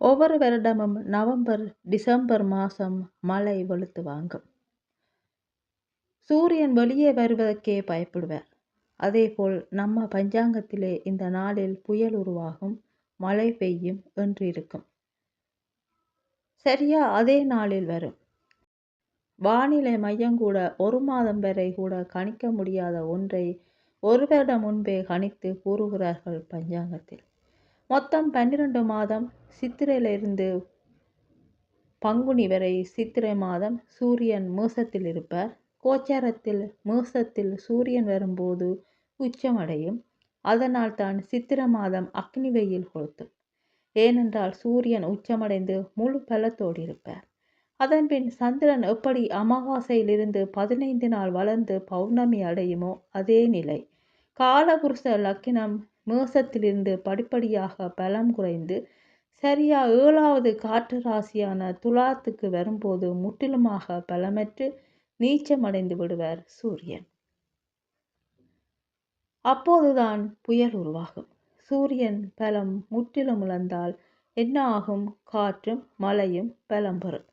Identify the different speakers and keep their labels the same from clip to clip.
Speaker 1: ஒவ்வொரு வருடமும் November December மாதம் மழை வெளுத்து வாங்கும். சூரியன் வெளியே வருவதற்கே பயப்படுவார். அதேபோல் நம்ம பஞ்சாங்கத்திலே இந்த நாளில் புயல் உருவாகும் மழை பெய்யும் என்று இருக்கும். சரியா அதே நாளில் வரும். வானிலை மையம் கூட ஒரு மாதம் வரை கூட கணிக்க முடியாத ஒன்றை ஒரு வருடம் முன்பே கணித்து கூறுகிறார்கள் பஞ்சாங்கத்தில். மொத்தம் பன்னிரெண்டு மாதம் சித்திரையிலிருந்து பங்குனி வரை சித்திரை மாதம் சூரியன் மேசத்தில் இருப்பார் கோச்சாரத்தில் மேசத்தில் சூரியன் வரும்போது உச்சமடையும். அதனால் தான் சித்திர மாதம் அக்னி வெயில் கொளுத்தும். ஏனென்றால் சூரியன் உச்சமடைந்து முழு பலத்தோடு இருப்பார். அதன்பின் சந்திரன் எப்படி அமாவாசையிலிருந்து பதினைந்து நாள் வளர்ந்து பௌர்ணமி அடையுமோ அதே நிலை. காலபுருஷ லக்கினம் மேசத்திலிருந்து படிப்படியாக பலம் குறைந்து சரியா ஏழாவது காற்று ராசியான துலாத்துக்கு வரும்போது முற்றிலுமாக பலமற்று நீச்சமடைந்து விடுவார் சூரியன். அப்போதுதான் புயல் உருவாகும். சூரியன் பலம் முற்றிலும் இழந்தால் என்ன ஆகும் காற்றும் மழையும் பலம் பெறும்.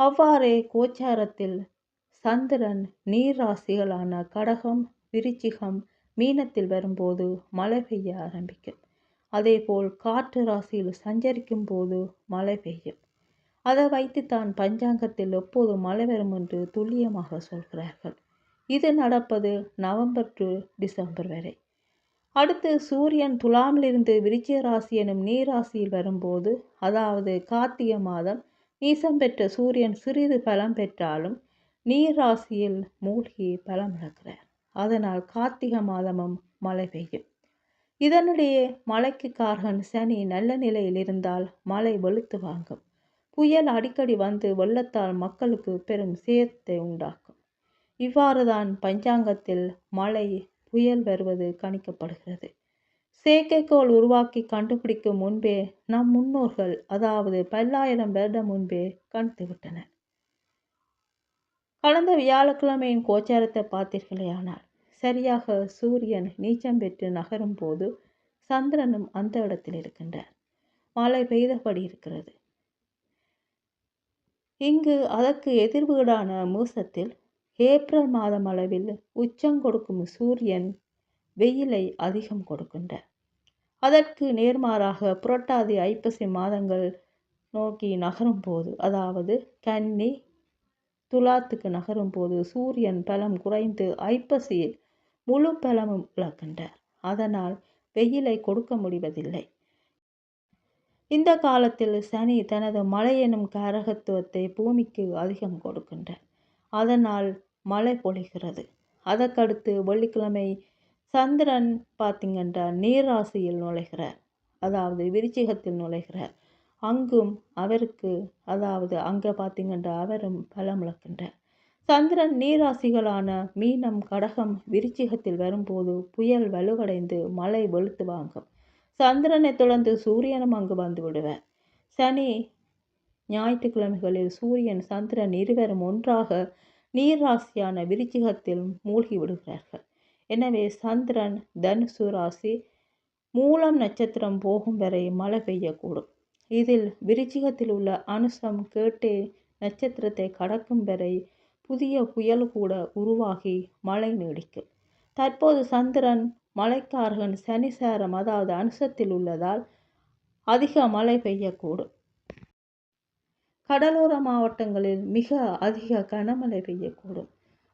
Speaker 1: அவ்வாறே கோச்சாரத்தில் சந்திரன் நீர் ராசிகளான கடகம் விருச்சிகம் மீனத்தில் வரும்போது மழை பெய்ய ஆரம்பிக்கும். அதேபோல் காற்று ராசியில் சஞ்சரிக்கும் போது மழை பெய்யும். அதை வைத்து தான் பஞ்சாங்கத்தில் எப்போது மழை வரும் என்று துல்லியமாக சொல்கிறார்கள். இது நடப்பது நவம்பர் டு டிசம்பர் வரை. அடுத்து சூரியன் துலாமிலிருந்து விருச்சிய ராசி எனும் நீராசியில் வரும்போது அதாவது கார்த்திகை மாதம் நீசம் பெற்ற சூரியன் சிறிது பலம் பெற்றாலும் நீர் ராசியில் மூழ்கி பலம் இழக்கிறார். அதனால் கார்த்திகை மாதமும் மழை பெய்யும். இதனிடையே மழைக்கு காரகன் சனி நல்ல நிலையில் இருந்தால் மழை வெளுத்து வாங்கும். புயல் அடிக்கடி வந்து வெள்ளத்தால் மக்களுக்கு பெரும் சேதத்தை உண்டாக்கும். இவ்வாறு தான் பஞ்சாங்கத்தில் மழை புயல் வருவது கணிக்கப்படுகிறது. செயற்கைக்கோள் உருவாக்கி கண்டுபிடிக்கும் முன்பே நம் முன்னோர்கள் அதாவது பல்லாயிரம் வருடம் முன்பே கணித்துவிட்டனர் கடந்த வியாழக்கிழமையின் கோச்சாரத்தை பார்த்தீர்களே ஆனால் சரியாக சூரியன் நீச்சம் பெற்று நகரும் போது சந்திரனும் அந்த இடத்தில் இருக்கின்றார். மழை பெய்தபடி இருக்கிறது. இங்கு அதற்கு எதிர்வீடான மூசத்தில் ஏப்ரல் மாதம் அளவில் உச்சம் கொடுக்கும் சூரியன் வெயிலை அதிகம் கொடுக்கின்றார். அதற்கு நேர்மாறாக புரட்டாதி ஐப்பசி மாதங்கள் நோக்கி நகரும் போது அதாவது கன்னி துலாத்துக்கு நகரும் போது சூரியன் பலம் குறைந்து ஐப்பசியில் முழு பலமும் இழக்கின்றார் அதனால் வெயிலை கொடுக்க முடிவதில்லை. இந்த காலத்தில் சனி தனது மழை எனும் காரகத்துவத்தை பூமிக்கு அதிகம் கொடுக்கின்றார். அதனால் மழை பொழிகிறது. அதற்கடுத்து வெள்ளிக்கிழமை சந்திரன் பார்த்திங்கன்றா நீராசியில் நுழைகிறார். அதாவது விருச்சிகத்தில் நுழைகிறார். அங்கும் அவருக்கு அதாவது அங்கே பார்த்திங்கன்றா அவரும் பலம் இழக்கின்றார் சந்திரன் நீராசிகளான மீனம் கடகம் விருச்சிகத்தில் வரும்போது புயல் வலுவடைந்து மழை வெளுத்து வாங்கும். சந்திரனை தொடர்ந்து சூரியனும் அங்கு வந்து விடுவார் சனி ஞாயிற்றுக்கிழமைகளில் சூரியன் சந்திரன் இருவரும் ஒன்றாக நீர்ராசியான விருச்சிகத்தில் மூழ்கி விடுகிறார்கள். எனவே சந்திரன் தனுசு ராசி மூலம் நட்சத்திரம் போகும் வரை மழை பெய்யக்கூடும். இதில் விருச்சிகத்தில் உள்ள அனுசம் கேட்டே நட்சத்திரத்தை கடக்கும் வரை புதிய புயல் கூட உருவாகி மழை நீடிக்கும். தற்போது சந்திரன் மலைக்காரகன் சனி சேரம் அதாவது அனுசத்தில் உள்ளதால் அதிக மழை பெய்யக்கூடும். கடலோர மாவட்டங்களில் மிக அதிக கனமழை பெய்யக்கூடும்.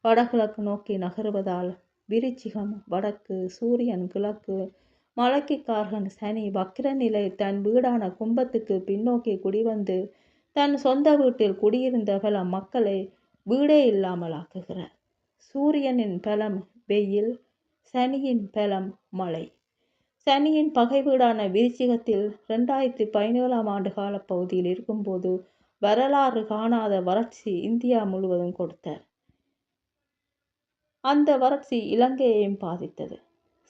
Speaker 1: வடகிழக்கு நோக்கி நகருவதால் விருச்சிகம் வடக்கு சூரியன் கிழக்கு மலைக்கு காரகன் சனி வக்கிர நிலை தன் வீடான கும்பத்துக்கு பின்னோக்கி குடிவந்து தன் சொந்த வீட்டில் குடியிருந்த பல மக்களை வீடே இல்லாமல் ஆக்குகிறார் சூரியனின் பலம் வெயில் சனியின் பலம் மழை. சனியின் பகை வீடான விருச்சிகத்தில் ரெண்டாயிரத்தி பதினேழாம் ஆண்டு கால பகுதியில் இருக்கும்போது வரலாறு காணாத வறட்சி இந்தியா முழுவதும் கொடுத்தார் அந்த வறட்சி இலங்கையையும் பாதித்தது.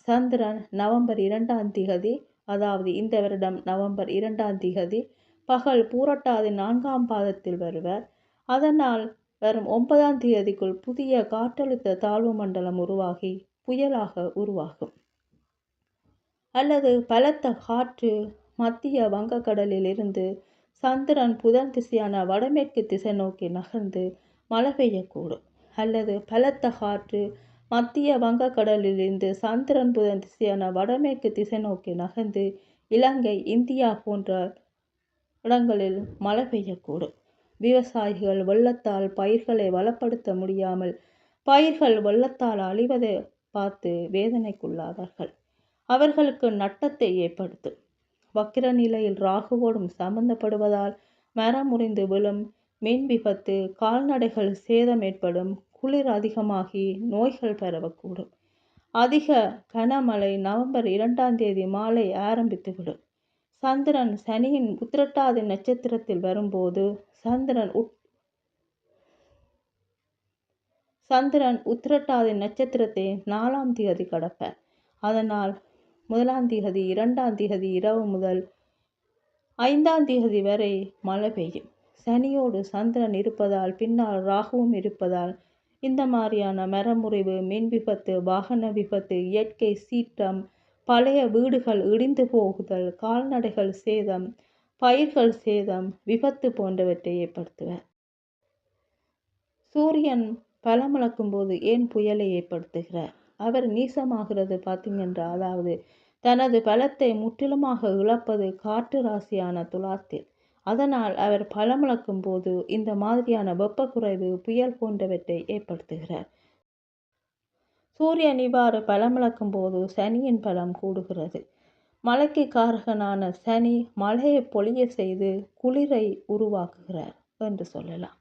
Speaker 1: சந்திரன் நவம்பர் இரண்டாம் திகதி அதாவது இந்த வருடம் நவம்பர் இரண்டாம் திகதி பகல் பூரட்டாதி நான்காம் பாதத்தில் வருவர். அதனால் வரும் ஒன்பதாம் தேதிக்குள் புதிய காற்றழுத்த தாழ்வு மண்டலம் உருவாகி புயலாக உருவாகும். அல்லது பலத்த காற்று மத்திய வங்கக்கடலில் இருந்து சந்திரன் புதன் திசையான வடமேற்கு திசை நோக்கி நகர்ந்து மழை பெய்யக்கூடும். அல்லது பலத்த காற்று மத்திய வங்கக்கடலில் இருந்து சந்திரன் புதன் திசையான வடமேற்கு திசை நோக்கி நகர்ந்து இலங்கை இந்தியா போன்ற இடங்களில் மழை பெய்யக்கூடும். விவசாயிகள் வெள்ளத்தால் பயிர்களை வளப்படுத்த முடியாமல் பயிர்கள் வெள்ளத்தால் அழிவதை பார்த்து வேதனைக்குள்ளாவார்கள் அவர்களுக்கு நட்டத்தை ஏற்படுத்தும் வக்கிர நிலையில் ராகுவோடும் சம்பந்தப்படுவதால் மரம் முறிந்து விழும் மின் விபத்து கால்நடைகள் சேதம் ஏற்படும் குளிர் அதிகமாகி நோய்கள் பரவக்கூடும். அதிக கனமழை நவம்பர் இரண்டாம் தேதி மாலை ஆரம்பித்துவிடும். சந்திரன் சனியின் உத்திரட்டாதி நட்சத்திரத்தில் வரும்போது சந்திரன் உட் சந்திரன் உத்திரட்டாதி நட்சத்திரத்தை நாலாம் திகதி கடப்பேன். அதனால் முதலாம் திகதி இரண்டாம் திகதி இரவு முதல் ஐந்தாம் திகதி வரை மழை பெய்யும். சனியோடு சந்திரன் இருப்பதால் பின்னால் ராகுவும் இருப்பதால் இந்த மாதிரியான மரமுறிவு மின் விபத்து வாகன விபத்து இயற்கை சீற்றம் பழைய வீடுகள் இடிந்து போகுதல் கால்நடைகள் சேதம் பயிர்கள் சேதம் விபத்து போன்றவற்றை ஏற்படுத்துவர் சூரியன் பலமிழக்கும் போது ஏன் புயலை ஏற்படுத்துகிறார் அவர் நீசமாகிறது பார்த்தீங்கன்றா அதாவது தனது பலத்தை முற்றிலுமாக இழப்பது காற்று ராசியான துலாத்தில். அதனால் அவர் பலமிழக்கும் போது இந்த மாதிரியான வெப்பக்குறைவு புயல் போன்றவற்றை ஏற்படுத்துகிறார். சூரியன் இவ்வாறு பலமிழக்கும் போது சனியின் பலம் கூடுகிறது. மழைக்கு காரகனான சனி மழையை பொழிய செய்து குளிரை உருவாக்குகிறார் என்று சொல்லலாம்.